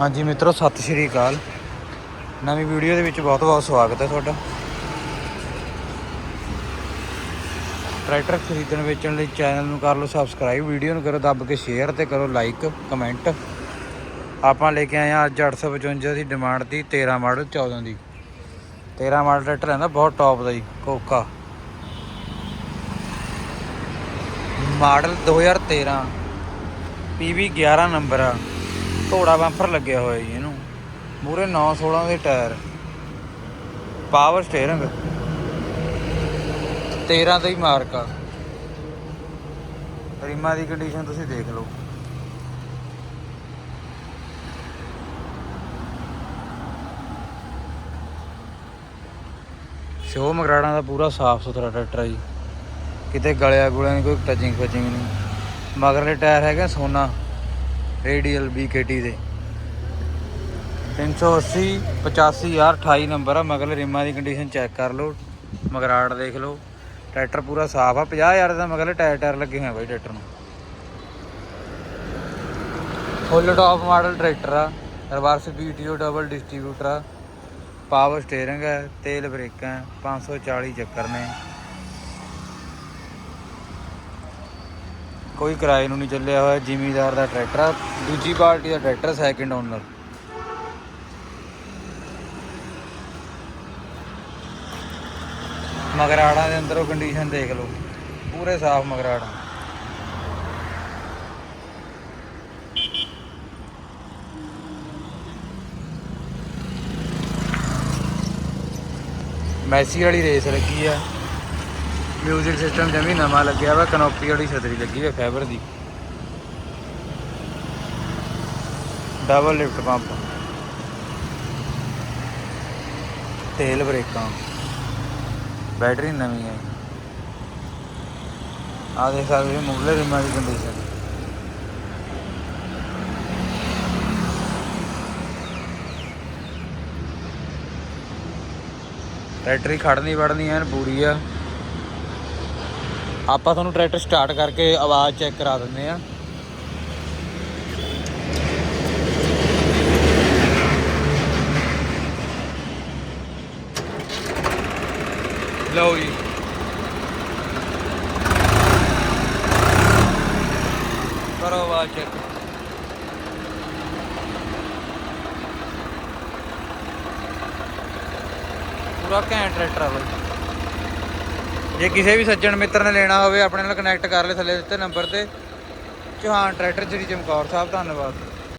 ਹਾਂਜੀ ਮਿੱਤਰੋ, ਸਤਿ ਸ਼੍ਰੀ ਅਕਾਲ। ਨਵੀਂ ਵੀਡੀਓ ਦੇ ਵਿੱਚ ਬਹੁਤ ਬਹੁਤ ਸਵਾਗਤ ਹੈ ਤੁਹਾਡਾ। ਟਰੈਕਟਰ ਖਰੀਦਣ ਵੇਚਣ ਲਈ ਚੈਨਲ ਨੂੰ ਕਰ ਲਓ ਸਬਸਕ੍ਰਾਈਬ, ਵੀਡੀਓ ਨੂੰ ਕਰੋ ਦੱਬ ਕੇ ਸ਼ੇਅਰ ਤੇ ਕਰੋ ਲਾਈਕ, ਕਮੈਂਟ। ਆਪਾਂ ਲੈ ਕੇ ਆਏ ਹਾਂ ਅੱਜ 855 ਦੀ ਡਿਮਾਂਡ ਦੀ 13 ਮਾਡਲ 14 ਦੀ। 13 ਮਾਡਲ ਟਰੈਕਟਰ ਹੈ ਨਾ, ਬਹੁਤ ਟੌਪ ਦਾ ਜੀ, ਕੋਕਾ। ਮਾਡਲ 2013 ਪੀਵੀ 11 ਨੰਬਰ ਆ। ਘੋੜਾ ਬੰਪਰ ਲੱਗਿਆ ਹੋਇਆ ਜੀ ਇਹਨੂੰ। ਮੂਰੇ 9 16 ਦੇ ਟਾਇਰ। Power steering. 13 ਦਾ ਹੀ ਮਾਰਕਾ ਆ। ਦੀ ਕੰਡੀਸ਼ਨ ਤੁਸੀਂ ਦੇਖ ਲਓ। ਸ਼ੋ ਮਗਰਾੜਾਂ ਦਾ ਪੂਰਾ ਸਾਫ਼ ਸੁਥਰਾ ਟਰੈਕਟਰ ਆ ਜੀ। ਕਿਤੇ ਗਲਿਆ ਗੁਲਿਆ ਨਹੀਂ ਕੋਈ ਟਚਿੰਗ ਫਚਿੰਗ ਨਹੀਂ। ਮਗਰਲੇ ਟਾਇਰ ਹੈਗਾ ਸੋਨਾ। ਰੇਡੀਅਲ BKT ਦੇ। 380 85 ਯਾਰ 28 ਨੰਬਰ ਆ ਮਗਰ ਰਿਮਾਂ ਦੀ ਕੰਡੀਸ਼ਨ ਚੈੱਕ ਕਰ ਲਓ ਮਗਰਾੜ ਦੇਖ ਲਓ। ਟਰੈਕਟਰ ਪੂਰਾ ਸਾਫ਼ ਆ 50000 ਦਾ ਮਗਰ ਟਾਇਰ ਟਾਇਰ ਲੱਗੇ ਹੋਏ ਆ ਬਾਈ ਟਰੈਕਟਰ ਨੂੰ। ਫੁੱਲ ਟਾਪ ਮਾਡਲ ਟਰੈਕਟਰ ਆ ਰਿਵਰਸ PTO ਡਬਲ ਡਿਸਟ੍ਰੀਬਿਊਟਰ ਆ। ਪਾਵਰ ਸਟੀਅਰਿੰਗ ਹੈ ਤੇਲ ਬ੍ਰੇਕਾਂ ਹੈ, 540 ਚੱਕਰ ਨੇ। ਕੋਈ ਕਿਰਾਏ ਨੂੰ ਨਹੀਂ ਚੱਲਿਆ ਹੋਇਆ, ਜ਼ਿਮੀਦਾਰ ਦਾ ਟਰੈਕਟਰ ਆ। ਦੂਜੀ ਪਾਰਟੀ ਦਾ ਟਰੈਕਟਰ ਸੈਕਿੰਡ ਓਨਰ ਮਗਰਾੜਾਂ ਦੇ ਅੰਦਰੋਂ ਕੰਡੀਸ਼ਨ ਦੇਖ ਲਓ। ਪੂਰੇ ਸਾਫ਼ ਮਗਰਾੜ। ਮੈਸੀ ਵਾਲੀ ਰੇਸ ਲੱਗੀ ਆ। ਮਿਊਜ਼ਿਕ ਸਿਸਟਮ ਜਮੀ ਨਵਾਂ ਲੱਗਿਆ ਵਾ, ਕਨੋਪੀ ਵਾਲੀ ਛਤਰੀ ਲੱਗੀ ਵਾ ਫਾਈਬਰ ਦੀ। ਡਬਲ ਲਿਫਟ ਪੰਪ ਤੇਲ ਬ੍ਰੇਕਾਂ। ਬੈਟਰੀ ਨਵੀਂ ਹੈ ਆ ਦੇਖ ਸਕਦੇ ਹੋ, ਮੁੱਢਲੇ ਰਿਮਾਂ ਦੀ ਕੰਡੀਸ਼ਨ ਬੈਟਰੀ ਖੜਨੀ ਵੜਨੀ ਐਨ ਪੂਰੀ ਆ। ਆਪਾਂ ਤੁਹਾਨੂੰ ਟਰੈਕਟਰ ਸਟਾਰਟ ਕਰਕੇ ਆਵਾਜ਼ ਚੈੱਕ ਕਰਾ ਦਿੰਦੇ ਆ ਲਓ ਜੀ। ਕਰੋ ਆਵਾਜ਼ ਚੈੱਕ। ਪੂਰਾ ਘੈਂਟ ਟਰੈਕਟਰ ਆ ਬਾਈ। ਜੇ ਕਿਸੇ ਵੀ ਸੱਜਣ ਮਿੱਤਰ ਨੇ ਲੈਣਾ ਹੋਵੇ, ਆਪਣੇ ਨਾਲ ਕਨੈਕਟ ਕਰ ਲੈ ਥੱਲੇ ਦਿੱਤੇ ਨੰਬਰ ਤੇ। ਚੌਹਾਨ ਟਰੈਕਟਰ ਜਿਹੜੀ ਚਮਕੌਰ ਸਾਹਿਬ, ਧੰਨਵਾਦ।